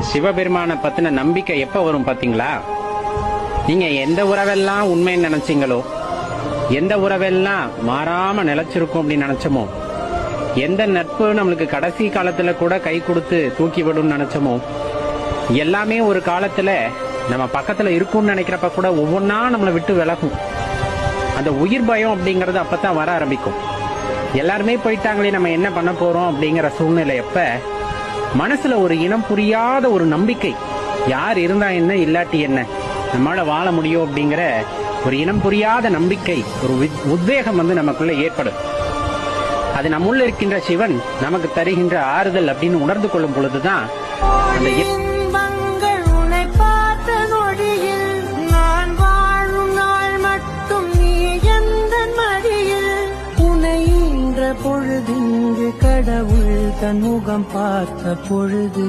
சிவபெருமானை பத்தின நம்பிக்கை எப்ப வரும் பாத்தீங்களா? நீங்க எந்த உறவெல்லாம் உண்மைன்னு நினைச்சீங்களோ எந்த உறவெல்லாம் மாறாம நிலைச்சிருக்கும் அப்படின்னு நினைச்சோமோ எந்த நட்பு நம்மளுக்கு கடைசி காலத்துல கூட கை கொடுத்து தூக்கி விடும்னு நினைச்சோமோ எல்லாமே ஒரு காலத்துல நம்ம பக்கத்துல இருக்கும்னு நினைக்கிறப்ப கூட ஒவ்வொன்றா நம்மளை விட்டு விலகும். அந்த உயிர் பயம் அப்படிங்கறது அப்பதான் வர ஆரம்பிக்கும். எல்லாருமே போயிட்டாங்களே நம்ம என்ன பண்ண போறோம் அப்படிங்கிற சூழ்நிலை எப்ப மனசுல ஒரு இனம் புரியாத ஒரு நம்பிக்கை. யார் இருந்தா என்ன இல்லாட்டி என்ன? நம்மளால வாழ முடியும் அப்படிங்கிற ஒரு இனம் புரியாத நம்பிக்கை ஒரு உத்வேகம் வந்து நமக்குள்ள ஏற்படும். அது நம்முள்ள இருக்கின்ற சிவன் நமக்கு தருகின்ற ஆறுதல் அப்படின்னு உணர்ந்து கொள்ளும் பொழுதுதான் அந்த தன் முகம் பார்த்த பொழுது